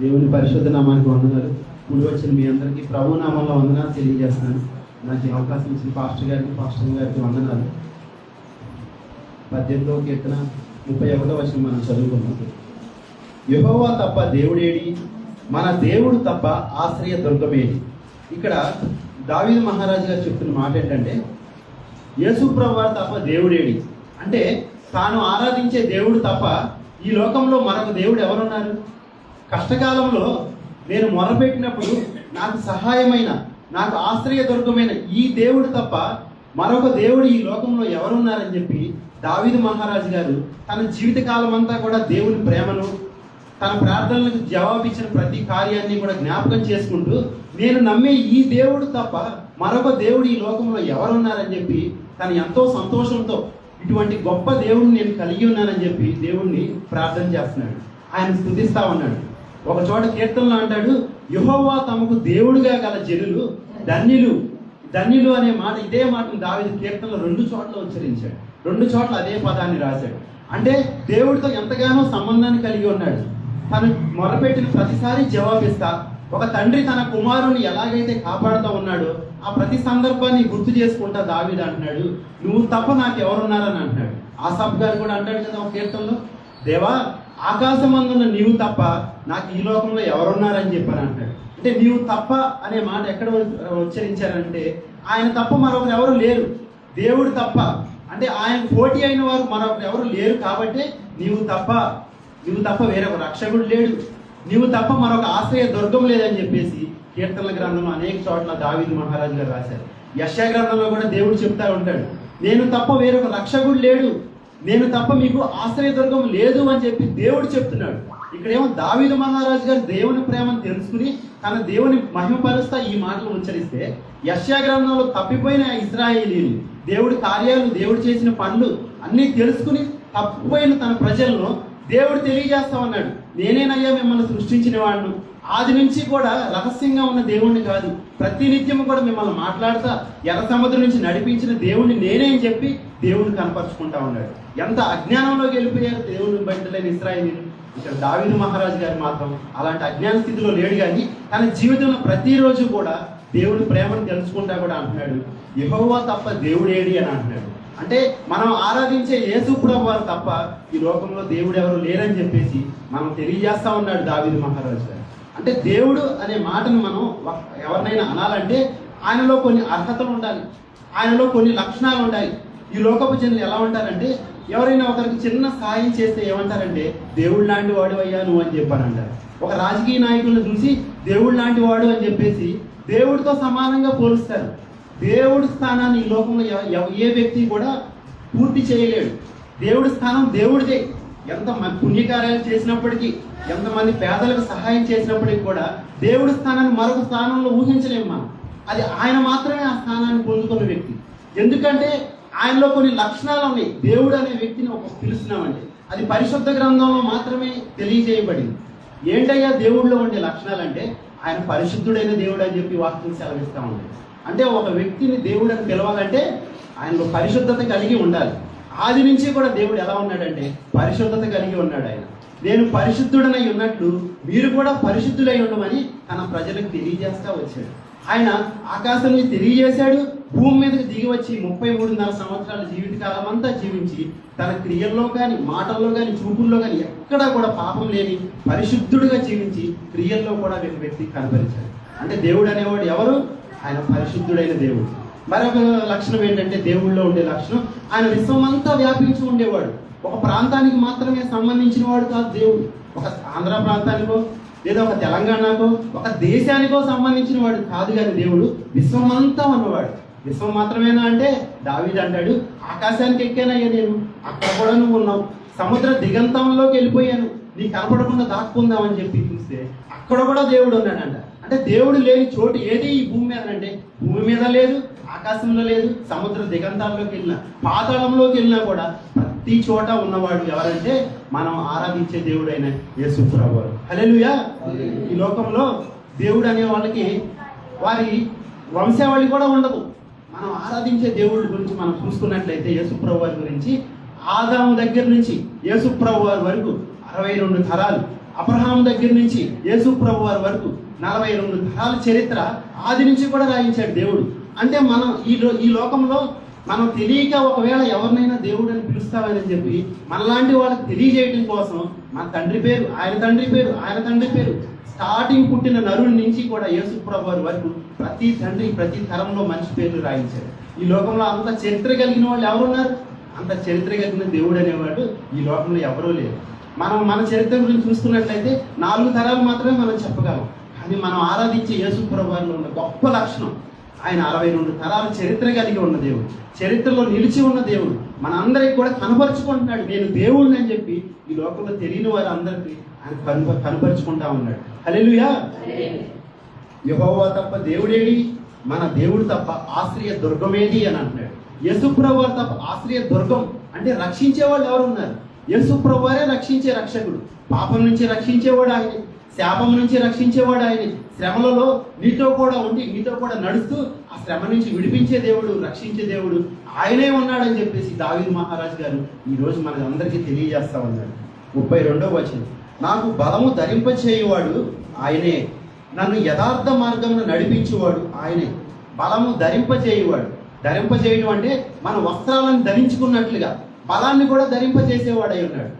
దేవుని పరిశుద్ధ నామానికి వందనాలు. కూడి వచ్చిన మీ అందరికీ ప్రభు నామంలో వందనాలు తెలియజేస్తున్నాను. నాకు అవకాశం ఇచ్చిన పాస్టర్ గారికి పాస్టర్ గారికి వందనాలు. పద్దెనిమిదవ కీర్తన ముప్పై ఒకటో వచ్చిన మనం చదువుకున్నాం యెహోవా తప్ప దేవుడేడి మన దేవుడు తప్ప ఆశ్రయ దుర్గమేడి. ఇక్కడ దావీదు మహారాజు గారు చెప్తున్న మాట ఏంటంటే యేసుప్రభు వారు తప్ప దేవుడేడి. అంటే తాను ఆరాధించే దేవుడు తప్ప ఈ లోకంలో మరొక దేవుడు ఎవరున్నారు? కష్టకాలంలో నేను మొరపెట్టినప్పుడు నాకు సహాయమైన నాకు ఆశ్రయ దుర్గమైన ఈ దేవుడు తప్ప మరొక దేవుడు ఈ లోకంలో ఎవరున్నారని చెప్పి దావిదు మహారాజు గారు తన జీవితకాలం అంతా కూడా దేవుని ప్రేమను తన ప్రార్థనలకు జవాబిచ్చిన ప్రతి కార్యాన్ని కూడా జ్ఞాపకం చేసుకుంటూ నేను నమ్మే ఈ దేవుడు తప్ప మరొక దేవుడు ఈ లోకంలో ఎవరున్నారని చెప్పి తను ఎంతో సంతోషంతో ఇటువంటి గొప్ప దేవుడిని నేను కలిగి ఉన్నానని చెప్పి దేవుణ్ణి ప్రార్థన చేస్తున్నాడు. ఆయన స్థుతిస్తా ఉన్నాడు. ఒక చోట కీర్తనలో అంటాడు యెహోవా తమకు దేవుడుగా గల జనులు ధన్యులు ధన్యులు అనే మాట ఇదే మాటను దావిది కీర్తనలో రెండు చోట్ల ఉచ్చరించాడు. రెండు చోట్ల అదే పదాన్ని రాశాడు. అంటే దేవుడితో ఎంతగానో సంబంధాన్ని కలిగి ఉన్నాడు. తను మొరపెట్టిన ప్రతిసారి జవాబిస్తా ఒక తండ్రి తన కుమారుని ఎలాగైతే కాపాడుతూ ఉన్నాడో ఆ ప్రతి సందర్భాన్ని గుర్తు చేసుకుంటా దావిది అంటున్నాడు నువ్వు తప్ప నాకు ఎవరున్నారని అంటున్నాడు. ఆసాబ్ గారు కూడా అంటాడు కదా ఒక కీర్తనలో దేవా ఆకాశమందున్న నీవు తప్ప నాకు ఈ లోకంలో ఎవరున్నారని చెప్పాను అంటాడు. అంటే నీవు తప్ప అనే మాట ఎక్కడ ఉచ్చరించారంటే ఆయన తప్ప మరొకరు ఎవరు లేరు. దేవుడు తప్ప. అంటే ఆయన పోటీ అయిన వారు మరొకరు ఎవరు లేరు కాబట్టి నీవు తప్ప నీవు తప్ప వేరొక రక్షకుడు లేడు. నీవు తప్ప మరొక ఆశ్రయ దుర్గం లేదని చెప్పేసి కీర్తనల గ్రంథంలో అనేక చోట్ల దావిది మహారాజు గారు రాశారు. యశా గ్రంథంలో కూడా దేవుడు చెప్తా ఉంటాడు. నేను తప్ప వేరొక రక్షకుడు లేడు. నేను తప్ప మీకు ఆశ్రయదుర్గం లేదు అని చెప్పి దేవుడు చెప్తున్నాడు. ఇక్కడేమో దావీదు మహారాజు గారు దేవుని ప్రేమను తెలుసుకుని తన దేవుని మహిమపరుస్తా ఈ మాటలు ఉచ్చరిస్తే యశ్యా గ్రంథంలో తప్పిపోయిన ఇజ్రాయేలీలు దేవుడి కార్యాలు దేవుడు చేసిన పనులు అన్నీ తెలుసుకుని తప్పిపోయిన తన ప్రజలను దేవుడు తెలియజేస్తా ఉన్నాడు నేనేనయ్యా మిమ్మల్ని సృష్టించిన వాడిను ఆది నుంచి కూడా రహస్యంగా ఉన్న దేవుణ్ణి కాదు. ప్రతి నిత్యము కూడా మిమ్మల్ని మాట్లాడుతా ఎర్ర సముద్రం నుంచి నడిపించిన దేవుణ్ణి నేనే అని చెప్పి దేవుణ్ణి కనపరుచుకుంటా ఉన్నాడు. ఎంత అజ్ఞానంలోకి వెళ్ళిపోయారు దేవుని బయటలేని ఇస్రాయేలీలు. ఇక్కడ దావీదు మహారాజు గారు మాత్రం అలాంటి అజ్ఞాన స్థితిలో లేడు కానీ తన జీవితంలో ప్రతిరోజు కూడా దేవుడి ప్రేమను తెలుసుకుంటా కూడా అంటున్నాడు. యెహోవా తప్ప దేవుడేడి అని అంటున్నాడు. అంటే మనం ఆరాధించే యేసు ప్రభు వారు తప్ప ఈ లోకంలో దేవుడు ఎవరు లేరని చెప్పేసి మనం తెలియజేస్తా ఉన్నాడు దావిది మహారాజు గారు. అంటే దేవుడు అనే మాటను మనం ఎవరినైనా అనాలంటే ఆయనలో కొన్ని అర్హతలు ఉండాలి. ఆయనలో కొన్ని లక్షణాలు ఉండాలి. ఈ లోకపు జనులు ఎలా ఉంటారంటే ఎవరైనా ఒకరికి చిన్న సాయం చేస్తే ఏమంటారంటే దేవుడు లాంటి వాడు అయ్యా నువ్వు అని చెప్పని అంటారు ఒక రాజకీయ నాయకులను చూసి దేవుడు లాంటి వాడు అని చెప్పేసి దేవుడితో సమానంగా పోలుస్తారు. దేవుడి స్థానాన్ని ఈ లోకంలో ఎవ- ఎవ- ఏ వ్యక్తి కూడా పూర్తి చేయలేడు. దేవుడి స్థానం దేవుడిదే. ఎంత మ- పుణ్యకార్యాలు చేసినప్పటికీ ఎంతమంది పేదలకు సహాయం చేసినప్పటికీ కూడా దేవుడి స్థానాన్ని మరొక స్థానంలో ఊహించలేము మనం. అది ఆయన మాత్రమే ఆ స్థానాన్ని పొందుకున్న వ్యక్తి. ఎందుకంటే ఆయనలో కొన్ని లక్షణాలు ఉన్నాయి. దేవుడు అనే వ్యక్తిని ఒక పిలుస్తున్నామండి. అది పరిశుద్ధ గ్రంథంలో మాత్రమే తెలియజేయబడింది. ఏంటయ్యా దేవుడిలో ఉండే లక్షణాలు అంటే ఆయన పరిశుద్ధుడైన దేవుడు అని చెప్పి వాక్యం సెలవిస్తా ఉంది. అంటే ఒక వ్యక్తిని దేవుడు అని పిలవాలంటే ఆయనలో పరిశుద్ధత కలిగి ఉండాలి. ఆది నుంచి కూడా దేవుడు ఎలా ఉన్నాడంటే పరిశుద్ధత కలిగి ఉన్నాడు ఆయన. నేను పరిశుద్ధుడనై ఉన్నట్లు మీరు కూడా పరిశుద్ధులై ఉండమని తన ప్రజలకు తెలియజేస్తా వచ్చాడు. ఆయన ఆకాశం నుంచి తెలియజేశాడు భూమి మీదకి దిగి వచ్చి ముప్పై మూడున్నర సంవత్సరాల జీవితకాలం అంతా జీవించి తన క్రియల్లో కానీ మాటల్లో కానీ చూపుల్లో కానీ ఎక్కడా కూడా పాపం లేని పరిశుద్ధుడుగా జీవించి క్రియల్లో కూడా ఒక వ్యక్తి కనపరిచాడు అంటే దేవుడు అనేవాడు ఎవరు? ఆయన పరిశుద్ధుడైన దేవుడు. మరొక లక్షణం ఏంటంటే దేవుళ్ళలో ఉండే లక్షణం. ఆయన విశ్వమంతా వ్యాపించి ఉండేవాడు. ఒక ప్రాంతానికి మాత్రమే సంబంధించిన వాడు కాదు దేవుడు. ఒక ఆంధ్ర ప్రాంతానికో లేదా ఒక తెలంగాణకో ఒక దేశానికో సంబంధించిన వాడు కాదు కానీ దేవుడు విశ్వమంతా ఉన్నవాడు. విశ్వం మాత్రమేనా అంటే దావీదు అంటాడు ఆకాశానికి ఎక్కానయ్యా నేను అక్కడ కూడా నువ్వు ఉన్నావు. సముద్ర దిగంతంలోకి వెళ్ళిపోయాను. నీ కనపడకుండా దాక్కుందామని చెప్పి చూస్తే అక్కడ కూడా దేవుడు ఉన్నాడంట. అంటే దేవుడు లేని చోటు ఏది ఈ భూమి మీద అంటే? భూమి మీద లేదు ఆకాశంలో లేదు సముద్ర దిగంతాల్లోకి వెళ్ళినా పాతాళంలోకి వెళ్ళినా కూడా ప్రతి చోట ఉన్నవాడు ఎవరంటే మనం ఆరాధించే దేవుడు అయిన యేసుప్రభు వారు ఈ లోకంలో దేవుడు అనే వాళ్ళకి వారి వంశావళి కూడా ఉండదు. మనం ఆరాధించే దేవుడి గురించి మనం చూసుకున్నట్లయితే యేసుప్రభు వారి గురించి ఆదాము దగ్గర నుంచి యేసుప్రభు వారి వరకు అరవై రెండు తరాలు అబ్రహాం దగ్గర నుంచి యేసుప్రభు వారి వరకు నలభై రెండు తరాల చరిత్ర ఆది నుంచి కూడా రాయించాడు దేవుడు. అంటే మనం ఈ లో- ఈ లోకంలో మనం తెలియక ఒకవేళ ఎవరినైనా దేవుడు అని పిలుస్తామని చెప్పి మనలాంటి వాళ్ళకి తెలియజేయడం కోసం మన తండ్రి పేరు ఆయన తండ్రి పేరు ఆయన తండ్రి పేరు స్టార్టింగ్ పుట్టిన నరుడి నుంచి కూడా యేసుప్రభు వారి వరకు ప్రతి తండ్రి ప్రతి తరంలో మంచి పేర్లు రాయించారు ఈ లోకంలో అంత చరిత్ర కలిగిన వాళ్ళు ఎవరున్నారు? అంత చరిత్ర కలిగిన దేవుడు అనేవాడు ఈ లోకంలో ఎవరూ లేరు. మనం మన చరిత్ర గురించి చూసుకున్నట్లయితే నాలుగు తరాలు మాత్రమే మనం చెప్పగలం. కానీ మనం ఆరాధించే యేసు ఉన్న గొప్ప లక్షణం. ఆయన అరవై రెండు తరాల చరిత్ర కలిగి ఉన్న దేవుడు చరిత్రలో నిలిచి ఉన్న దేవుడు. మనందరికి కూడా కనపరుచుకుంటున్నాడు. నేను దేవుడిని అని చెప్పి ఈ లోకంలో తెలియని వారందరికీ ఆయన కను కనపరుచుకుంటా ఉన్నాడు. హల్లెలూయా! యెహోవా తప్ప దేవుడేడి మన దేవుడు తప్ప ఆశ్రయ దుర్గమేది అని అంటున్నాడు. యేసుప్రభు వారు తప్ప ఆశ్రయ దుర్గం అంటే రక్షించే వాళ్ళు ఎవరు ఉన్నారు? యేసుప్రభు వారే రక్షించే రక్షకుడు. పాపం నుంచి రక్షించేవాడు ఆయనే. శాపం నుంచి రక్షించేవాడు ఆయనే. శ్రమలలో నీతో కూడా ఉండి నీతో కూడా నడుస్తూ ఆ శ్రమ నుంచి విడిపించే దేవుడు రక్షించే దేవుడు ఆయనే ఉన్నాడని చెప్పేసి దావిద్ మహారాజు గారు ఈరోజు రోజు మనకి అందరికీ తెలియజేస్తా ఉన్నాడు ముప్పై రెండో వచనం. నాకు బలము ధరింపచేయువాడు ఆయనే. నన్ను యథార్థ మార్గంలో నడిపించేవాడు ఆయనే. బలము ధరింపచేయువాడు. ధరింపజేయడం అంటే మన వస్త్రాలను ధరించుకున్నట్లుగా బలాన్ని కూడా ధరింపజేసేవాడై ఉన్నాడు.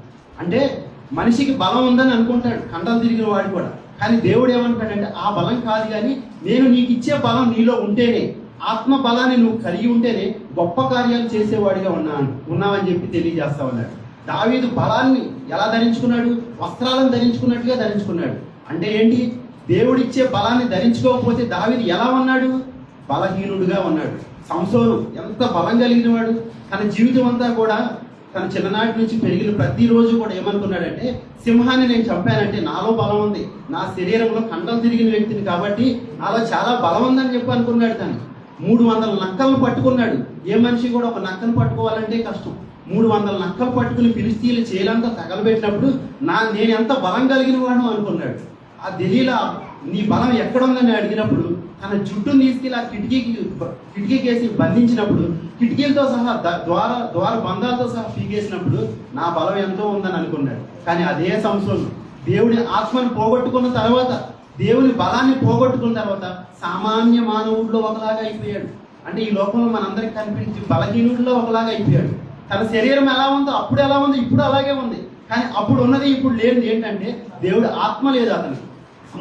అంటే మనిషికి బలం ఉందని అనుకుంటాడు కండలు తిరిగిన వాడు కూడా. కానీ దేవుడు ఏమంటాడంటే ఆ బలం కాదు కానీ నేను నీకు ఇచ్చే బలం నీలో ఉంటేనే ఆత్మ బలాన్ని నువ్వు కలిగి ఉంటేనే గొప్ప కార్యాలు చేసేవాడిగా ఉన్నాను ఉన్నావని చెప్పి తెలియజేస్తా ఉన్నాడు. దావీదు బలాన్ని ఎలా ధరించుకున్నాడు? వస్త్రాలను ధరించుకున్నట్టుగా ధరించుకున్నాడు. అంటే ఏంటి? దేవుడిచ్చే బలాన్ని ధరించుకోకపోతే దావీదు ఎలా ఉన్నాడు? బలహీనుడుగా ఉన్నాడు. సంసోను ఎంత బలం కలిగిన వాడు తన జీవితం అంతా కూడా తన చిన్ననాటి నుంచి పెరిగిన ప్రతిరోజు కూడా ఏమనుకున్నాడంటే సింహాన్ని నేను చంపానంటే నాలో బలం ఉంది. నా శరీరంలో కండలు తిరిగిన వ్యక్తిని కాబట్టి నాలో చాలా బలం ఉందని చెప్పి అనుకున్నాడు తను. మూడు వందల నక్కలను పట్టుకున్నాడు. ఏ మనిషి కూడా ఒక నక్కను పట్టుకోవాలంటే కష్టం. మూడు వందల నక్కలు పట్టుకుని ఫిలిస్తీన్లు చేలంతా తగలబెట్టినప్పుడు నా నేను ఎంత బలం కలిగిన వాడు అనుకున్నాడు. ఆ ఢిల్లీలో నీ బలం ఎక్కడుందని అడిగినప్పుడు తన జుట్టును తీసుకెళ్ళి ఆ కిటికీకి కిటికీకి వేసి బంధించినప్పుడు కిటికీలతో సహా ద్వార ద్వార బంధాలతో సహా పీకేసినప్పుడు నా బలం ఎంతో ఉందని అనుకున్నాడు. కానీ అదే సంవత్సరం దేవుడి ఆత్మను పోగొట్టుకున్న తర్వాత దేవుని బలాన్ని పోగొట్టుకున్న తర్వాత సామాన్య మానవుడిలో ఒకలాగా అయిపోయాడు. అంటే ఈ లోకంలో మనందరికి కనిపించి బలహీనుడిలో ఒకలాగా అయిపోయాడు. తన శరీరం ఎలా ఉందో అప్పుడు ఎలా ఉందో ఇప్పుడు అలాగే ఉంది. కానీ అప్పుడు ఉన్నది ఇప్పుడు లేనిది ఏంటంటే దేవుడి ఆత్మ లేదు అతనికి.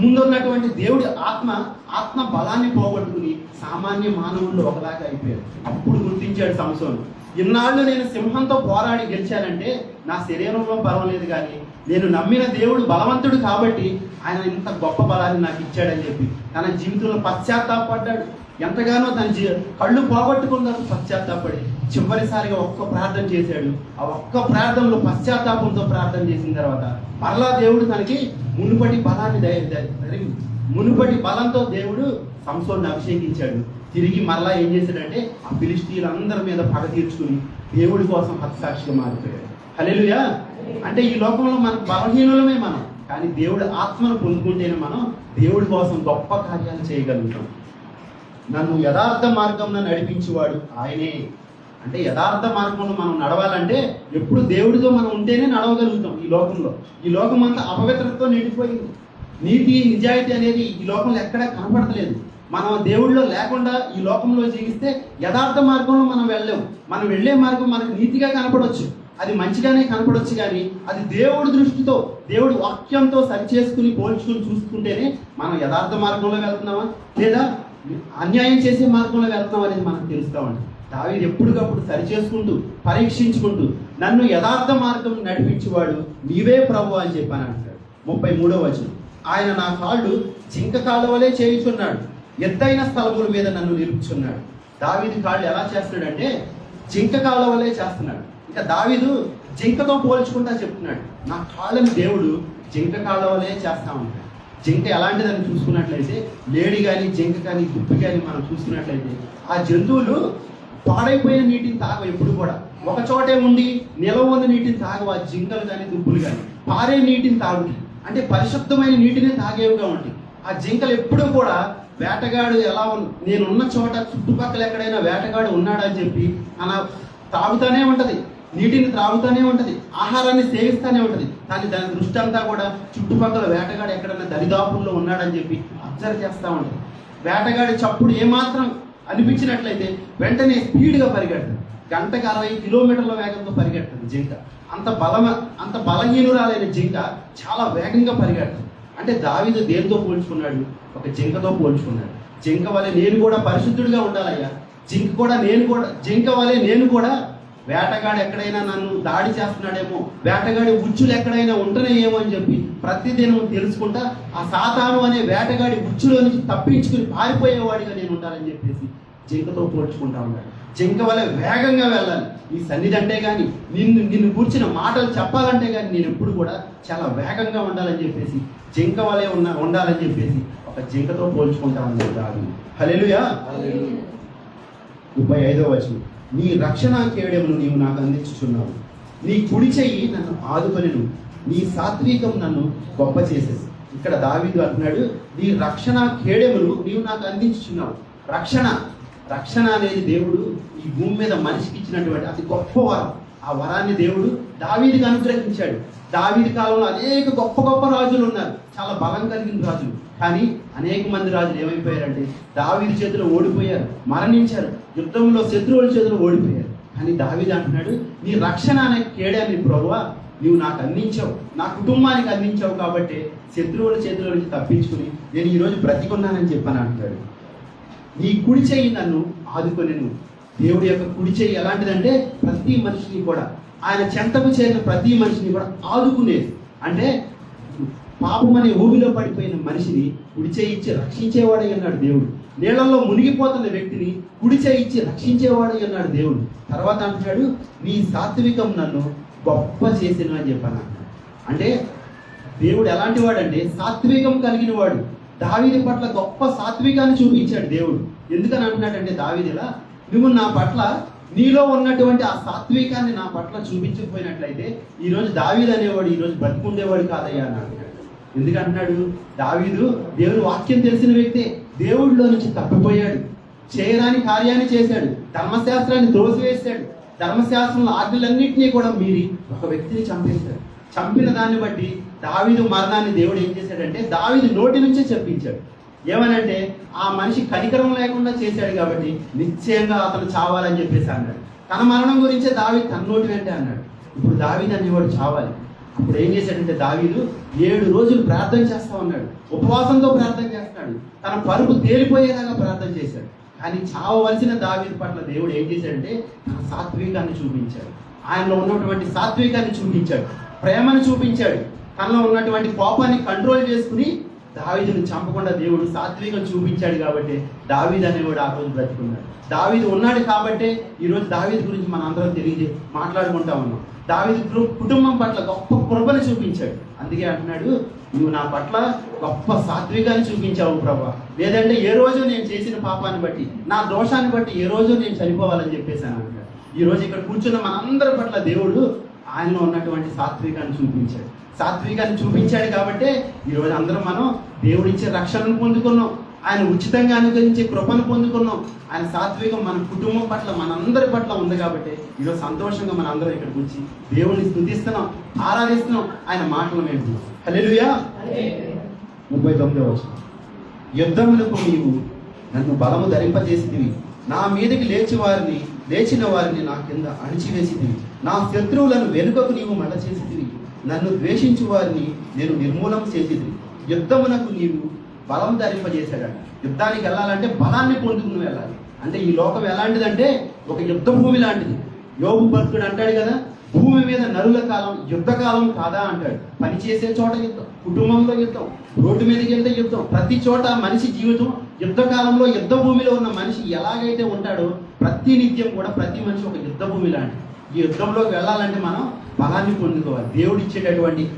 ముందున్నటువంటి దేవుడి ఆత్మ ఆత్మ బలాన్ని పోగొట్టుకుని సామాన్య మానవుల్లో ఒకలాగా అయిపోయాడు. అప్పుడు గుర్తించాడు సంసోను. ఇన్నాళ్ళు నేను సింహంతో పోరాడి గెలిచానంటే నా శరీరంలో పర్వాలేదు కానీ నేను నమ్మిన దేవుడు బలవంతుడు కాబట్టి ఆయన ఇంత గొప్ప బలాన్ని నాకు ఇచ్చాడని చెప్పి తన జీవితంలో పశ్చాత్తాపడ్డాడు. ఎంతగానో తన జీ కళ్ళు పోగొట్టుకున్నారు పశ్చాత్తాపడి చివరిసారిగా ఒక్క ప్రార్థన చేశాడు. ఆ ఒక్క ప్రార్థనలో పశ్చాత్తాపంతో ప్రార్థన చేసిన తర్వాత మరలా దేవుడు తనకి మునుపటి బలాన్ని దయ- మునుపటి బలంతో దేవుడు సంసోన్ని అభిషేకించాడు. తిరిగి మరలా ఏం చేశాడంటే ఆ ఫిలిస్తీన్లందరి మీద పగ తీర్చుకుని దేవుడి కోసం హతసాక్షిగా మారిపోయాడు. హల్లెలూయా! అంటే ఈ లోకంలో మన బలహీనులమే మనం కానీ దేవుడి ఆత్మను పొందుకుంటేనే మనం దేవుడి కోసం గొప్ప కార్యాలు చేయగలుగుతాం. నన్ను యథార్థ మార్గంలో నడిపించేవాడు ఆయనే. అంటే యథార్థ మార్గంలో మనం నడవాలంటే ఎప్పుడు దేవుడితో మనం ఉంటేనే నడవగలుగుతాం ఈ లోకంలో. ఈ లోకం అంతా అపవిత్రతతో నిండిపోయింది. నీతి నిజాయితీ అనేది ఈ లోకంలో ఎక్కడా కనపడతలేదు. మనం దేవుడిలో లేకుండా ఈ లోకంలో జీవిస్తే యథార్థ మార్గంలో మనం వెళ్ళలేం. మనం వెళ్ళే మార్గం మనకు నీతిగా కనపడవచ్చు అది మంచిగానే కనపడవచ్చు కానీ అది దేవుడి దృష్టితో దేవుడి వాక్యంతో సరిచేసుకుని పోల్చుకుని చూసుకుంటేనే మనం యథార్థ మార్గంలో వెళ్తున్నామా? లేదా అన్యాయం చేసే మార్గంలో వెళ్తున్నాం అనేది మనకు తెలుస్తామండి. దావీదు ఎప్పటికప్పుడు సరిచేసుకుంటూ పరీక్షించుకుంటూ నన్ను యథార్థ మార్గం నడిపించేవాడు నీవే ప్రభు అని చెప్పాను అంటాడు. ముప్పై మూడో వచనం. ఆయన నా కాళ్ళు జింక కాళ్ళ వలె చేయుచున్నాడు. ఎత్తైన స్థలముల మీద నన్ను నిలుపుచున్నాడు. దావీది కాళ్ళు ఎలా చేస్తున్నాడంటే జింక కాళ్ళ వలె చేస్తున్నాడు. ఇక దావీదు జింకతో పోల్చుకుంటా చెప్తున్నాడు. నా కాళ్ళని దేవుడు జింక కాళ్ళ వలె చేస్తా ఉంటాడు. జింక ఎలాంటిదని చూసుకున్నట్లయితే లేడి కానీ జింక కానీ దుప్పి కానీ మనం చూసుకున్నట్లయితే ఆ జంతువులు పాడైపోయిన నీటిని తాగవు ఎప్పుడు కూడా. ఒక చోటే ఉండి నిలవ ఉన్న నీటిని తాగవు ఆ జింకలు కానీ దుప్పులు కానీ. పారే నీటిని తాగుతాయి అంటే పరిశుద్ధమైన నీటిని తాగేవిగా ఉంటాయి ఆ జింకలు ఎప్పుడూ కూడా వేటగాడు ఎలా నేనున్న చోట చుట్టుపక్కల ఎక్కడైనా వేటగాడు ఉన్నాడని చెప్పి అలా తాగుతానే ఉంటుంది. నీటిని త్రాగుతూనే ఉంటుంది. ఆహారాన్ని సేవిస్తూనే ఉంటుంది. కానీ దాని దృష్టి అంతా కూడా చుట్టుపక్కల వేటగాడు ఎక్కడన్నా దరిదాపుల్లో ఉన్నాడని చెప్పి అబ్జర్వ్ చేస్తూ ఉంటుంది. వేటగాడి చప్పుడు ఏమాత్రం అనిపించినట్లయితే వెంటనే స్పీడ్గా పరిగెడుతుంది గంటకు అరవై కిలోమీటర్ల వేగంతో పరిగెడుతుంది జింక. అంత బలమ అంత బలహీనురాలైన జింక చాలా వేగంగా పరిగెడుతుంది అంటే దావిద దేనితో పోల్చుకున్నాడు? ఒక జింకతో పోల్చుకున్నాడు. జింక వలె నేను కూడా పరిశుద్ధుడిగా ఉండాలయ్యా. జింక కూడా నేను కూడా జింక వలె నేను కూడా వేటగాడు ఎక్కడైనా నన్ను దాడి చేస్తున్నాడేమో వేటగాడి ఉచ్చులు ఎక్కడైనా ఉంటున్నాయేమో అని చెప్పి ప్రతిదినం తెలుసుకుంటా ఆ సాతాను అనే వేటగాడి ఉచ్చులో నుంచి తప్పించుకుని పారిపోయేవాడిగా నేను ఉండాలని చెప్పేసి జింకతో పోల్చుకుంటా ఉన్నాడు. జింక వల్ల వేగంగా వెళ్ళాలి. ఈ సన్నిధి అంటే కానీ నిన్ను నిన్ను కూర్చిన మాటలు చెప్పాలంటే కానీ నేను ఎప్పుడు కూడా చాలా వేగంగా ఉండాలని చెప్పేసి జింక వలె ఉన్న ఉండాలని చెప్పేసి ఒక జింకతో పోల్చుకుంటా ఉన్నాడు రాదు హల్లెలూయా. ముప్పై ఐదో వచనం. నీ రక్షణ కేడమును నీవు నాకు అందించుచున్నావు. నీ కుడి చెయ్యి నన్ను ఆదుకొనిను. నీ సాత్వికం నన్ను గొప్ప చేసేసి ఇక్కడ దావీదు అంటున్నాడు నీ రక్షణ కేడెములు నీవు నాకు అందించుచున్నావు. రక్షణ రక్షణ అనేది దేవుడు ఈ భూమి మీద మనిషికి ఇచ్చినటువంటి అతి గొప్ప వరం. ఆ వరాన్ని దేవుడు దావీదికి అనుగ్రహించాడు. దావీది కాలంలో అనేక గొప్ప గొప్ప రాజులు ఉన్నారు. చాలా బలం కలిగిన రాజులు. కానీ అనేక మంది రాజులు ఏమైపోయారంటే దావీది చేతిలో ఓడిపోయారు మరణించారు. యుద్ధంలో శత్రువుల చేతులు ఓడిపోయారు. కానీ దావిద అంటున్నాడు నీ రక్షణ అనే కేడాన్ని ప్రభువా నీవు నాకు అందించావు. నా కుటుంబానికి అందించావు కాబట్టి శత్రువుల చేతిలో నుంచి తప్పించుకుని నేను ఈరోజు బ్రతికున్నానని చెప్పాను అంటాడు. నీ కుడి చెయ్యి నన్ను ఆదుకొనిను. దేవుడి యొక్క కుడి చెయ్యి ఎలాంటిదంటే ప్రతి మనిషిని కూడా ఆయన చెంతకు చేరిన ప్రతి మనిషిని కూడా ఆదుకునేది. అంటే పాపం అనే ఊబిలో పడిపోయిన మనిషిని కుడి చేయి ఇచ్చి రక్షించేవాడే అన్నాడు దేవుడు. నీళ్ళల్లో మునిగిపోతున్న వ్యక్తిని కుడి చేయి ఇచ్చి అన్నాడు దేవుడు. తర్వాత అంటున్నాడు నీ సాత్వికం నన్ను గొప్ప చేసిన అని చెప్పాను అంటే దేవుడు ఎలాంటి వాడంటే సాత్వికం కలిగిన వాడు. దావీది పట్ల గొప్ప సాత్వికాన్ని చూపించాడు దేవుడు. ఎందుకని అంటున్నాడంటే దావీదిలా నువ్వు నా పట్ల నీలో ఉన్నటువంటి ఆ సాత్వికాన్ని నా పట్ల చూపించకపోయినట్లయితే ఈ రోజు దావీదు అనేవాడు ఈరోజు బతుకుండేవాడు బతికుండేవాడు కాదయ్యా అని అంటున్నాడు. ఎందుకంటున్నాడు? దావీదు దేవుని వాక్యం తెలిసిన వ్యక్తే. దేవుడిలో నుంచి తప్పిపోయాడు. చేయరాని కార్యాన్ని చేశాడు. ధర్మశాస్త్రాన్ని త్రోసివేశాడు. ధర్మశాస్త్రంలో ఆజ్ఞలన్నింటినీ కూడా మీరి ఒక వ్యక్తిని చంపేశాడు. చంపిన దాన్ని బట్టి దావిదు మరణాన్ని దేవుడు ఏం చేశాడంటే దావిదు నోటి నుంచే చెప్పించాడు. ఏమనంటే ఆ మనిషి కనికరం లేకుండా చేశాడు కాబట్టి నిశ్చయంగా అతను చావాలని చెప్పేసి అన్నాడు. తన మరణం గురించే దావి తన నోటి వెంటే అన్నాడు. ఇప్పుడు దావీదు అనేవాడు చావాలి. అప్పుడు ఏం చేశాడంటే దావీదు ఏడు రోజులు ప్రార్థన చేస్తా ఉన్నాడు. ఉపవాసంతో ప్రార్థన చేస్తున్నాడు. తన పరుపు తేలిపోయేలాగా ప్రార్థన చేశాడు. కానీ చావవలసిన దావీదు పట్ల దేవుడు ఏం చేశాడంటే తన సాత్వికాన్ని చూపించాడు. ఆయనలో ఉన్నటువంటి సాత్వికాన్ని చూపించాడు. ప్రేమను చూపించాడు. తనలో ఉన్నటువంటి కోపాన్ని కంట్రోల్ చేసుకుని దావీదును చంపకుండా దేవుడు సాత్వికం చూపించాడు కాబట్టి దావీదు అనేవాడు ఆ రోజు బ్రతుకున్నాడు. దావీదు ఉన్నాడు కాబట్టే ఈరోజు రోజు దావీదు గురించి మనం అందరం తెలియజే మాట్లాడుకుంటా ఉన్నాం. దావిది కుటుంబం పట్ల గొప్ప కృపను చూపించాడు. అందుకే అంటున్నాడు నువ్వు నా పట్ల గొప్ప సాత్వికాన్ని చూపించావు ప్రభా. లేదంటే ఏ రోజు నేను చేసిన పాపాన్ని బట్టి నా దోషాన్ని బట్టి ఏ రోజు నేను చనిపోవాలని చెప్పేశాను అంటాడు ఈ రోజు ఇక్కడ కూర్చున్న మనందరి పట్ల దేవుడు ఆయనలో ఉన్నటువంటి సాత్వికాన్ని చూపించాడు. సాత్వికాన్ని చూపించాడు కాబట్టి ఈరోజు అందరం మనం దేవుడిచ్చే రక్షణను పొందుకున్నాం. ఆయన ఉచితంగా అనుగ్రహించే కృపను పొందుకున్నాం. ఆయన సాత్వికం మన కుటుంబం పట్ల మనందరి పట్ల ఉంది కాబట్టి ఈరోజు సంతోషంగా మన అందరం ఇక్కడికి వచ్చి దేవుడిని స్థుతిస్తున్నాం ఆరాధిస్తున్నాం ఆయన మాటలు వింటున్నాం హల్లెలూయా. ముప్పై తొమ్మిదో వచ్చిన యుద్ధములకు నీవు నన్ను బలము ధరింపజేసిదివి నా మీదకి లేచి వారిని లేచిన వారిని నా కింద అణిచివేసిదివి నా శత్రువులను వెనుకకు నీవు మళ్ళ చేసిదివి నన్ను ద్వేషించు వారిని నేను నిర్మూలం చేసిదివి యుద్ధమునకు నీవు బలం ధరింపజేశాడట. యుద్ధానికి వెళ్ళాలంటే బలాన్ని పొందుకుని వెళ్ళాలి. అంటే ఈ లోకం ఎలాంటిదంటే ఒక యుద్ధ భూమి లాంటిది. యోగు భక్తుడు అంటాడు కదా భూమి మీద నరుల కాలం యుద్ధ కాలం కాదా అంటాడు. పని చేసే చోట యుద్ధం కుటుంబంలో యుద్ధం రోడ్డు మీదకి వెళ్తే యుద్ధం. ప్రతి చోట మనిషి జీవితం యుద్ధ కాలంలో యుద్ధ భూమిలో ఉన్న మనిషి ఎలాగైతే ఉంటాడో ప్రతి నిత్యం కూడా ప్రతి మనిషి ఒక యుద్ధ భూమి లాంటి ఈ యుద్ధంలోకి వెళ్ళాలంటే మనం బలాన్ని పొందుకోవాలి. దేవుడు ఇచ్చేటటువంటి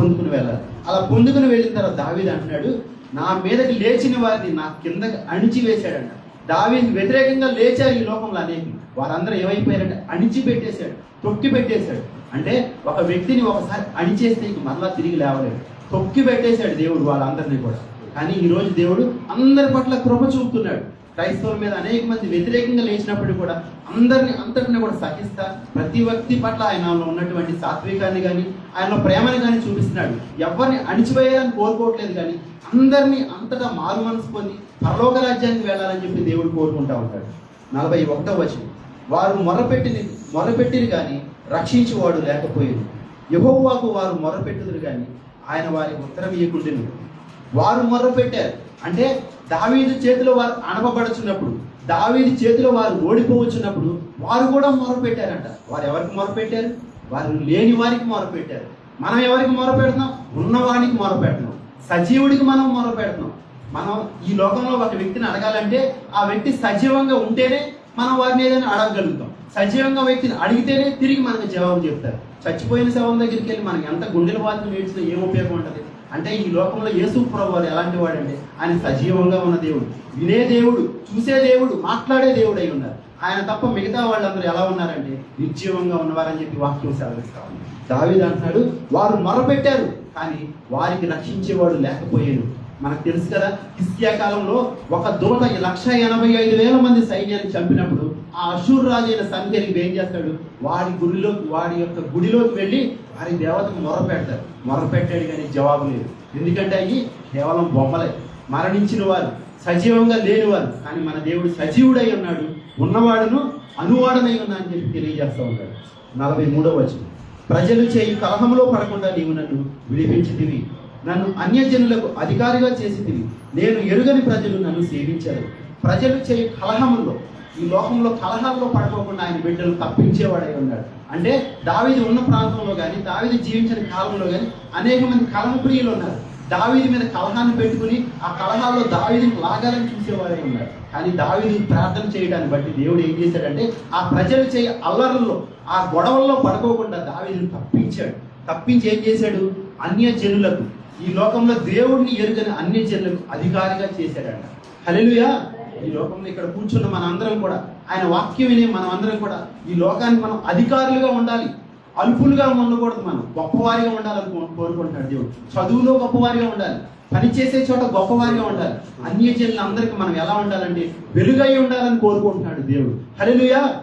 పొందుకుని వెళ్ళాలి. అలా పొందుకుని వెళ్ళిన తర్వాత దావీది అంటున్నాడు నా మీదకి లేచిన వారిని నా కిందకి అణిచివేశాడంట దావీది వ్యతిరేకంగా లేచారు ఈ లోకంలో అనేక వారందరూ ఏమైపోయారంటే అణిచి పెట్టేశాడు తొక్కి పెట్టేశాడు అంటే ఒక వ్యక్తిని ఒకసారి అణిచేస్తే ఇంక మరలా తిరిగి లేవలేడు. తొక్కి పెట్టేశాడు దేవుడు వాళ్ళందరినీ కూడా. కానీ ఈ రోజు దేవుడు అందరి పట్ల కృప చూపుతున్నాడు. క్రైస్తవుల మీద అనేక మంది వ్యతిరేకంగా లేచినప్పుడు కూడా అందరిని అంతటిని కూడా సహిస్తా ప్రతి వ్యక్తి పట్ల ఆయనలో ఉన్నటువంటి సాత్వికాన్ని కానీ ఆయనలో ప్రేమని కానీ చూపిస్తున్నాడు. ఎవరిని అణిచివేయాలని కోరుకోవట్లేదు కానీ అందరినీ అంతటా మారు మనసు పొంది పరలోక రాజ్యానికి వెళ్ళాలని చెప్పి దేవుడు కోరుకుంటా ఉంటాడు. నలభై ఒకటో వచనం. వారు మొరపెట్టిని మొరపెట్టిరు కానీ రక్షించేవాడు లేకపోయింది. యహోవాకు వారు మొరపెట్టుదురు కానీ ఆయన వారికి ఉత్తరం ఇవ్వకుండాను వారు మొరపెట్టారు. అంటే దావీదు చేతిలో వారు అనపబడుచున్నప్పుడు దావీదు చేతిలో వారు ఓడిపోవచ్చున్నప్పుడు వారు కూడా మొరపెట్టారంట. వారు ఎవరికి మొరపెట్టారు? వారు లేని వారికి మొరపెట్టారు. మనం ఎవరికి మొరపెడుతున్నాం? ఉన్నవానికి మొరపెడుతున్నాం. సజీవుడికి మనం మొరపెడుతున్నాం. మనం ఈ లోకంలో ఒక వ్యక్తిని అడగాలంటే ఆ వ్యక్తి సజీవంగా ఉంటేనే మనం వారిని ఏదైనా అడగగలుగుతాం. సజీవంగా వ్యక్తిని అడిగితేనే తిరిగి మనకు జవాబు చెప్తారు. చచ్చిపోయిన శవం దగ్గరికి వెళ్ళి మనకి ఎంత గుండెల బాధలు నేర్చిన ఏం ఉపయోగం ఉంటుంది? అంటే ఈ లోకంలో యేసు వారు ఎలాంటి వాడండి? ఆయన సజీవంగా ఉన్న దేవుడు. వినే దేవుడు చూసే దేవుడు మాట్లాడే దేవుడు అయి ఉన్నారు. ఆయన తప్ప మిగతా వాళ్ళందరూ ఎలా ఉన్నారంటే నిర్జీవంగా ఉన్నవారని చెప్పి వాక్యం సెలవిస్తా ఉంది. దావిద్ అంటున్నాడు వారు మొరపెట్టారు కానీ వారికి రక్షించేవాడు లేకపోయాడు. మనకు తెలుసు కదా హిస్కియా కాలంలో ఒక దూత లక్ష ఎనభై ఐదు వేల మంది సైన్యాన్ని చంపినప్పుడు ఆ అశూర్ రాజు అయిన ఏం చేస్తాడు? వాడి గుడిలోకి వాడి యొక్క గుడిలోకి వెళ్ళి వారి దేవతకు మొర పెడతారు. మొర పెట్టాడు కానీ జవాబు లేదు. ఎందుకంటే అవి కేవలం బొమ్మలే. మరణించిన వారు సజీవంగా లేనివారు కానీ మన దేవుడు సజీవుడై ఉన్నాడు. ఉన్నవాడును అనువాడనై ఉన్నా అని చెప్పి తెలియజేస్తూ ఉన్నాడు నలభై మూడవ వచనం. ప్రజలు చేయి కలహంలో పడకుండా నీవు నన్ను విడిపించితివి. నన్ను అన్యజనులకు అధికారిగా చేసితివి. నేను ఎరుగని ప్రజలు నన్ను సేవించారు. ప్రజలు చేయి కలహంలో ఈ లోకంలో కలహాల్లో పడుకోకుండా ఆయన బిడ్డలు తప్పించేవాడై ఉన్నాడు. అంటే దావీది ఉన్న ప్రాంతంలో కానీ దావీది జీవించిన కాలంలో కానీ అనేక మంది కలహ ప్రియులు ఉన్నారు. దావీది మీద కలహాన్ని పెట్టుకుని ఆ కలహాల్లో దావీదిని లాగాలని చూసేవారే ఉన్నారు కానీ దావీది ప్రార్థన చేయడాన్ని బట్టి దేవుడు ఏం చేశాడంటే ఆ ప్రజలు చేయ అల్లరుల్లో ఆ గొడవల్లో పడుకోకుండా దావీదిని తప్పించాడు. తప్పించి ఏం చేశాడు? అన్య జనులకు ఈ లోకంలో దేవుడిని ఎరుగని అన్య జనులకు అధికారిగా చేశాడంట. హల్లెలూయా! ఈ లోకంలో ఇక్కడ కూర్చున్న మన అందరం కూడా ఆయన వాక్యం వినే మనం అందరం కూడా ఈ లోకానికి మనం అధికారులుగా ఉండాలి. అల్పులుగా ఉండకూడదు మనం. గొప్పవారిగా ఉండాలని కో- దేవుడు. చదువులో గొప్పవారిగా ఉండాలి. పని చేసే చోట గొప్పవారిగా ఉండాలి. అన్య జనులందరికీ మనం ఎలా ఉండాలంటే వెలుగై ఉండాలని కోరుకుంటున్నాడు దేవుడు. హరిలుయా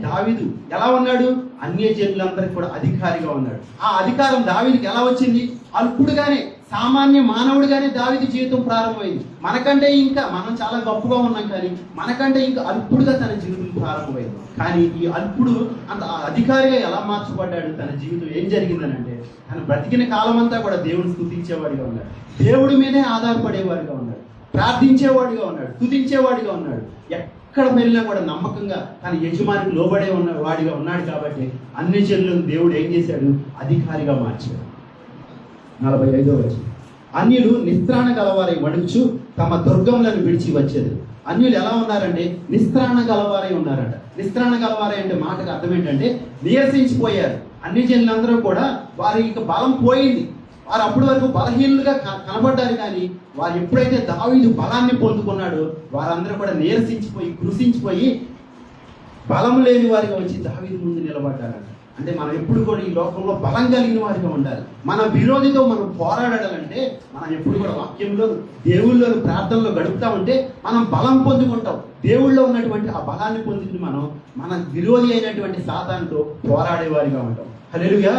దావీదు ఎలా ఉన్నాడు? అన్య జనులందరికీ కూడా అధికారిగా ఉన్నాడు. ఆ అధికారం దావిదికి ఎలా వచ్చింది? అల్పుడుగానే. సామాన్య మానవుడిగానే దావిది జీవితం ప్రారంభమైంది. మనకంటే ఇంకా మనం చాలా గొప్పగా ఉన్నాం కానీ మనకంటే ఇంకా అల్పుడుగా తన జీవితం ప్రారంభమైంది. కానీ ఈ అల్పుడు అంత అధికారిగా ఎలా మార్చబడ్డాడు తన జీవితం? ఏం జరిగిందనంటే తన బ్రతికిన కాలం అంతా కూడా దేవుని స్థుతించేవాడిగా ఉన్నాడు. దేవుడి మీదే ఆధారపడేవాడిగా ఉన్నాడు. ప్రార్థించేవాడిగా ఉన్నాడు. స్థుతించేవాడిగా ఉన్నాడు. ఎక్కడ వెళ్ళినా కూడా నమ్మకంగా తన యజమానికి లోబడే ఉన్న వాడిగా ఉన్నాడు కాబట్టి అన్ని చెల్లను దేవుడు ఏం చేశాడు? అధికారిగా మార్చాడు. నలభై ఐదో వచ్చి అన్యులు నిస్త్రాణ గలవారై వణుచు తమ దుర్గములను విడిచి వచ్చేది. అన్యులు ఎలా ఉన్నారంటే నిస్త్రాణ గలవారై ఉన్నారంట. నిస్త్రాణ గలవారై అంటే మాటకు అర్థం ఏంటంటే నీరసించిపోయారు. అన్ని జనులందరూ కూడా వారి ఇక బలం పోయింది. వారు అప్పటి వరకు బలహీనులుగా కనబడ్డారు కానీ వారు ఎప్పుడైతే దావీదు బలాన్ని పొందుకున్నాడో వారందరూ కూడా నీరసించిపోయి కృషించిపోయి బలం లేని వారిగా వచ్చి దావీదు ముందు నిలబడ్డారంట. అంటే మనం ఎప్పుడు కూడా ఈ లోకంలో బలం కలిగిన వారిగా ఉండాలి. మన విరోధితో మనం పోరాడాలంటే మనం ఎప్పుడు కూడా వాక్యంలో దేవుళ్ళో ప్రార్థనలో గడుపుతా ఉంటే మనం బలం పొందుకుంటాం. దేవుళ్ళో ఉన్నటువంటి ఆ బలాన్ని పొందుకుని మనం మన విరోధి అయినటువంటి సాతాన్తో పోరాడే వారిగా ఉంటాం. హలేలుగా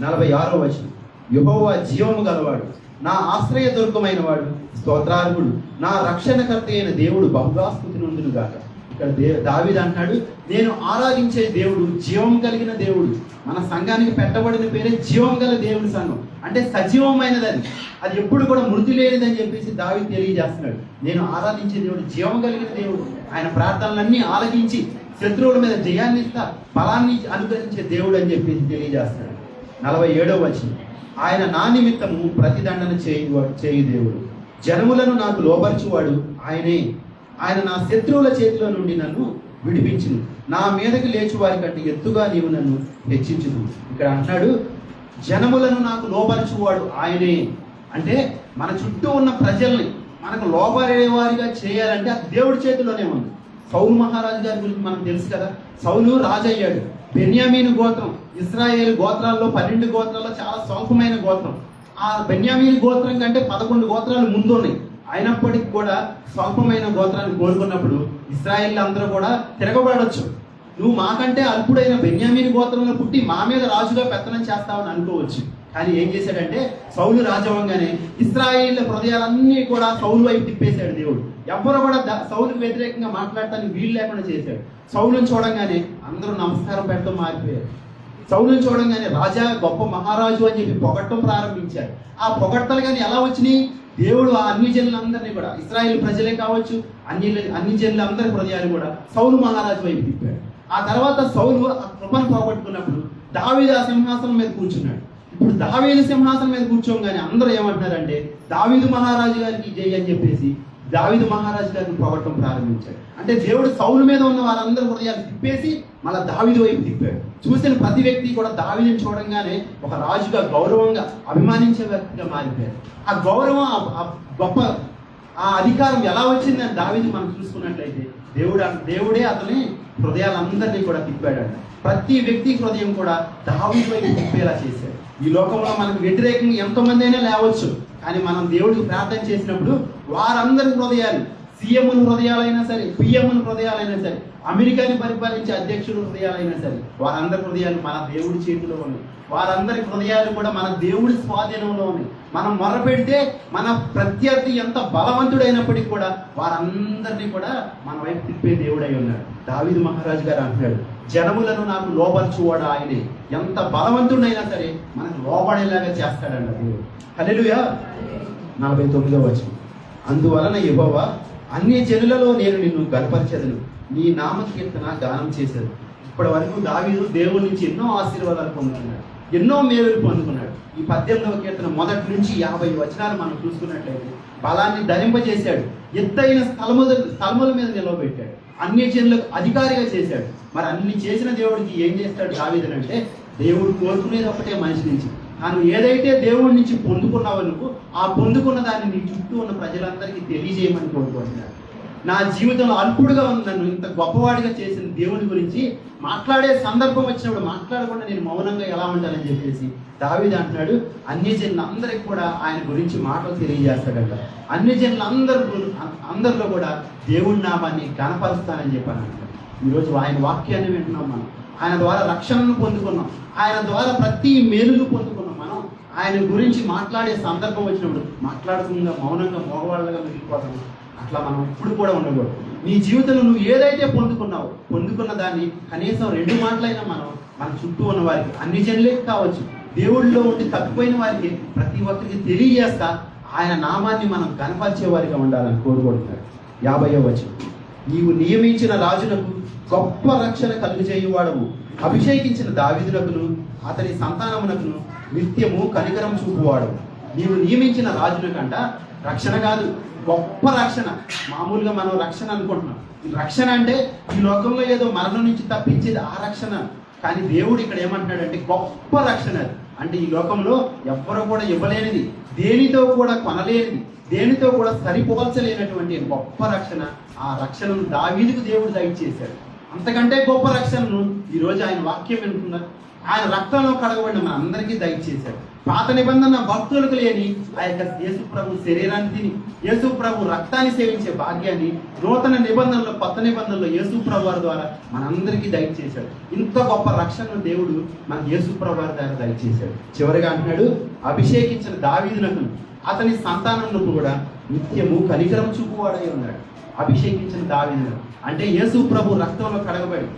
నలభై ఆరో వచనం. యెహోవా జీవము గలవాడు నా ఆశ్రయ దుర్గమైన వాడు స్తోత్రార్హుడు నా రక్షణకర్త అయిన దేవుడు బహుగా స్థుతి నొందును గాక ఇక్కడ దే దావిది అంటాడు నేను ఆరాధించే దేవుడు జీవం కలిగిన దేవుడు. మన సంఘానికి పెట్టబడిన పేరే జీవం గల దేవుడి సంఘం. అంటే సజీవమైనది అది అది ఎప్పుడు కూడా మృతి లేనిదని చెప్పేసి దావి తెలియజేస్తున్నాడు. నేను ఆరాధించే దేవుడు జీవం కలిగిన దేవుడు. ఆయన ప్రార్థనలన్నీ ఆలకించి శత్రువుల మీద జయాన్ని ఇస్తా బలాన్ని అనుగ్రహించే దేవుడు అని చెప్పేసి తెలియజేస్తున్నాడు. నలభై ఏడవ వచనం. ఆయన నా నిమిత్తము ప్రతిదండన చేయు చేయు దేవుడు. జనములను నాకు లోబర్చువాడు ఆయనే. ఆయన నా శత్రువుల చేతిలో నుండి నన్ను విడిపించును. నా మీదకి లేచి వారి కంటే ఎత్తుగా నీవు నన్ను హెచ్చించును ఇక్కడ అంటున్నాడు జనములను నాకు లోపరచువాడు ఆయనే. అంటే మన చుట్టూ ఉన్న ప్రజల్ని మనకు లోపరేవారిగా చేయాలంటే అది దేవుడి చేతిలోనే ఉంది. సౌలు మహారాజు గారి గురించి మనకు తెలుసు కదా సౌలు రాజయ్యాడు. బెన్యామీను గోత్రం ఇస్రాయేల్ గోత్రాల్లో పన్నెండు గోత్రాల్లో చాలా స్వల్పమైన గోత్రం. ఆ బెన్యామీన్ గోత్రం కంటే పదకొండు గోత్రాలు ముందు ఉన్నాయి అయినప్పటికీ కూడా స్వల్పమైన గోత్రాన్ని కోరుకున్నప్పుడు ఇస్రాయేల్ అందరూ కూడా తిరగబడవచ్చు నువ్వు మాకంటే అల్పుడైన బెన్యామీని గోత్రంలో పుట్టి మా మీద రాజుగా పెత్తనం చేస్తావని అనుకోవచ్చు. కానీ ఏం చేశాడంటే సౌలు రాజవంగానే ఇస్రాయిల్ హృదయాలన్నీ కూడా సౌలు వైపు తిప్పేశాడు దేవుడు. ఎవ్వరు కూడా సౌలు సౌలుకు వ్యతిరేకంగా మాట్లాడటానికి వీలు లేకుండా చేశాడు. సౌలుని చూడంగానే అందరూ నమస్కారం పెడతాం మారిపోయారు. సౌలుని చూడంగానే రాజా గొప్ప మహారాజు అని చెప్పి పొగట్టం ప్రారంభించారు. ఆ పొగట్టలు కానీ ఎలా వచ్చినాయి? దేవుడు ఆ అన్ని జనులందరినీ కూడా ఇస్రాయేల్ ప్రజలే కావచ్చు అన్ని అన్ని జనులందరి హృదయాలు కూడా సౌలు మహారాజు వైపు తిప్పాడు ఆ తర్వాత సౌలు ఆ కృపను పోగొట్టుకున్నప్పుడు దావీదు ఆ సింహాసనం మీద కూర్చున్నాడు. ఇప్పుడు దావీదు సింహాసనం మీద కూర్చోగానే అందరూ ఏమంటున్నారంటే దావీదు మహారాజు గారికి జై అని చెప్పేసి దావిదు మహారాజు గారిని పొగట్టం ప్రారంభించాడు. అంటే దేవుడు సౌలు మీద ఉన్న వారందరూ హృదయాలు తిప్పేసి మళ్ళీ దావిదు వైపు తిప్పాడు. చూసిన ప్రతి వ్యక్తి కూడా దావిని చూడంగానే ఒక రాజుగా గౌరవంగా అభిమానించే వ్యక్తిగా మారిపోయారు. ఆ గౌరవం ఆ- గొప్ప ఆ అధికారం ఎలా వచ్చిందని దావిని మనం చూసుకున్నట్లయితే దేవుడు దేవుడే అతని హృదయాలందరినీ కూడా తిప్పాడంట. ప్రతి వ్యక్తి హృదయం కూడా దావిని వైపు తిప్పేలా చేశాడు. ఈ లోకంలో మనకు వ్యతిరేకంగా ఎంతమంది అయినా లేవచ్చు కానీ మనం దేవుడికి ప్రార్థన చేసినప్పుడు వారందరి హృదయాలు సీఎంల హృదయాలైనా సరే పిఎంల హృదయాలైనా సరే అమెరికాని పరిపాలించే అధ్యక్షుల హృదయాలైనా సరే వారందరి హృదయాలు మన దేవుడి చేతిలో ఉన్నాయి. వారందరి హృదయాలు కూడా మన దేవుడి స్వాధీనంలో ఉన్నాయి. మనం మొరపెడితే మన ప్రత్యర్థి ఎంత బలవంతుడైనప్పటికీ కూడా వారందరినీ కూడా మన వైపు తిప్పే దేవుడై ఉన్నాడు. దావీదు మహారాజు గారు అంటున్నాడు జనములను నాకు లోపరచువాడు ఆయనే. ఎంత బలవంతుడైనా సరే మనకు లోబడేలాగా చేస్తాడంట దేవుడు. హల్లెలూయా. నలభై తొమ్మిదో వచ్చింది అందువలన ఇవ్వవా అన్ని జనులలో నేను నిన్ను గర్పరిచెదను నీ నామకీర్తన గానం చేశాను ఇప్పటి వరకు దావీదు దేవుడి నుంచి ఎన్నో ఆశీర్వాదాలు పొందుతున్నాడు ఎన్నో మేలులు పొందుకున్నాడు. ఈ పద్దెనిమిదవ కీర్తన మొదటి నుంచి యాభై వచనాలు మనం చూసుకున్నట్లయితే బలాన్ని ధరింపజేశాడు. ఎత్తైన స్థలముల స్థలముల మీద నిలవబెట్టాడు. అన్ని జనులకు అధికారిగా చేశాడు. మరి అన్ని చేసిన దేవుడికి ఏం చేస్తాడు దావీదనంటే దేవుడు కోరుకునేది ఒకటే మనిషి నుంచి. తాను ఏదైతే దేవుడి నుంచి పొందుకున్నావో నువ్వు ఆ పొందుకున్న దాన్ని నీ చుట్టూ ఉన్న ప్రజలందరికీ తెలియజేయమని కోరుకుంటున్నాను. నా జీవితంలో అల్పుడుగా ఉంది నన్ను ఇంత గొప్పవాడిగా చేసిన దేవుని గురించి మాట్లాడే సందర్భం వచ్చినప్పుడు మాట్లాడకుండా నేను మౌనంగా ఎలా ఉంటానని చెప్పేసి దావీదు అంటున్నాడు. అన్ని జనులందరికీ కూడా ఆయన గురించి మాటలు తెలియజేస్తాడంట. అన్ని జనులందరూ అందరిలో కూడా దేవుడి నామాన్ని కనపరుస్తానని చెప్పాను అంటాడు ఈరోజు ఆయన వాక్యాన్ని వింటున్నాం మనం. ఆయన ద్వారా రక్షణను పొందుకున్నాం. ఆయన ద్వారా ప్రతి మేలును పొందుకున్నాం. ఆయన గురించి మాట్లాడే సందర్భం వచ్చినప్పుడు మాట్లాడకుండా మౌనంగా మగవాళ్ళగా మిగిలిపోతాం అట్లా మనం ఇప్పుడు కూడా ఉండకూడదు. నీ జీవితంలో నువ్వు ఏదైతే పొందుకున్నావో పొందుకున్న దాన్ని కనీసం రెండు మాటలైనా మనం మన చుట్టూ ఉన్న వారికి అన్ని జనులే కావచ్చు దేవుళ్ళలో ఉండి తప్పిపోయిన వారికి ప్రతి ఒక్కరికి తెలియజేస్తా ఆయన నామాన్ని మనం కనపరిచే వారిగా ఉండాలని కోరుకుంటున్నాడు యాభై వచనం. నీవు నియమించిన రాజులకు గొప్ప రక్షణ కలుగజేయువాడవు. అభిషేకించిన దావిదులకును అతని సంతానమునకును నిత్యము కనికరం చూపువాడు. నీవు నియమించిన రాజుల కంట రక్షణ కాదు గొప్ప రక్షణ. మామూలుగా మనం రక్షణ అనుకుంటున్నాం. రక్షణ అంటే ఈ లోకంలో ఏదో మరణం నుంచి తప్పించేది ఆ రక్షణ. కానీ దేవుడు ఇక్కడ ఏమంటున్నాడంటే గొప్ప రక్షణ అది. అంటే ఈ లోకంలో ఎవ్వరు కూడా ఇవ్వలేనిది దేనితో కూడా కొనలేనిది దేనితో కూడా సరిపోల్చలేనటువంటి గొప్ప రక్షణ. ఆ రక్షణను దావీదుకు దేవుడు దయచేశాడు. అంతకంటే గొప్ప రక్షణను ఈరోజు ఆయన వాక్యం వింటున్నారు. ఆయన రక్తంలో కడగబడిన మన అందరికీ దయచేశాడు. పాత నిబంధన భక్తులకు లేని ఆ యొక్క యేసు ప్రభు శరీరాన్ని తిని యేసు ప్రభు రక్తాన్ని సేవించే భాగ్యాన్ని నూతన నిబంధనలో కొత్త నిబంధనలో యేసు ప్రభు వారి ద్వారా మనందరికీ దయచేశాడు. ఇంత గొప్ప రక్షణను దేవుడు మన యేసు ప్రభు వారి ద్వారా దయచేశాడు. చివరిగా అంటున్నాడు అభిషేకించిన దావీదునకు అతని సంతానంలో కూడా నిత్యము కనికరం చూపువాడై ఉన్నాడు. అభిషేకించిన దావీదునకు అంటే యేసు ప్రభు రక్తంలో కడగబడి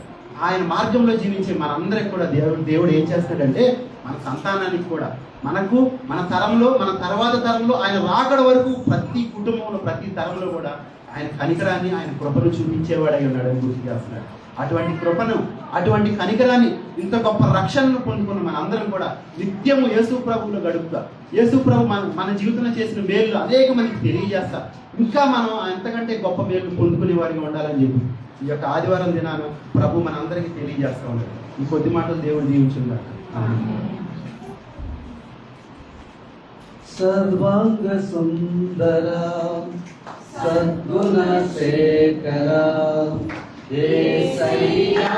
ఆయన మార్గంలో జీవించే మనందరికి కూడా దేవుడు దేవుడు ఏం చేస్తాడంటే మన సంతానానికి కూడా. మనకు మన తరంలో మన తర్వాత తరంలో ఆయన రాకడ వరకు ప్రతి కుటుంబంలో ప్రతి తరంలో కూడా ఆయన కనికరాన్ని ఆయన కృపను చూపించేవాడై ఉన్నాడని గుర్తు చేస్తున్నాడు. అటువంటి కృపను అటువంటి కనికరాన్ని ఇంత గొప్ప రక్షణను పొందుకున్న మనందరం కూడా నిత్యము యేసు ప్రభువులో గడుపుతా. యేసు ప్రభు మన మన జీవితంలో చేసిన మేలు అనేక మందికి తెలియజేస్తా. ఇంకా మనం ఎంతకంటే గొప్ప మేలు పొందుకునే వారిగా ఉండాలని చెప్పి. ఈ యొక్క ఆదివారం దినాన ప్రభు మన అందరికీ తెలియజేస్తా ఉంటాడు ఈ కొద్ది మాటలు దేవుడు దీవించిందా సర్వాంగ సుందర సద్గుణ శేఖర ఏ సైనా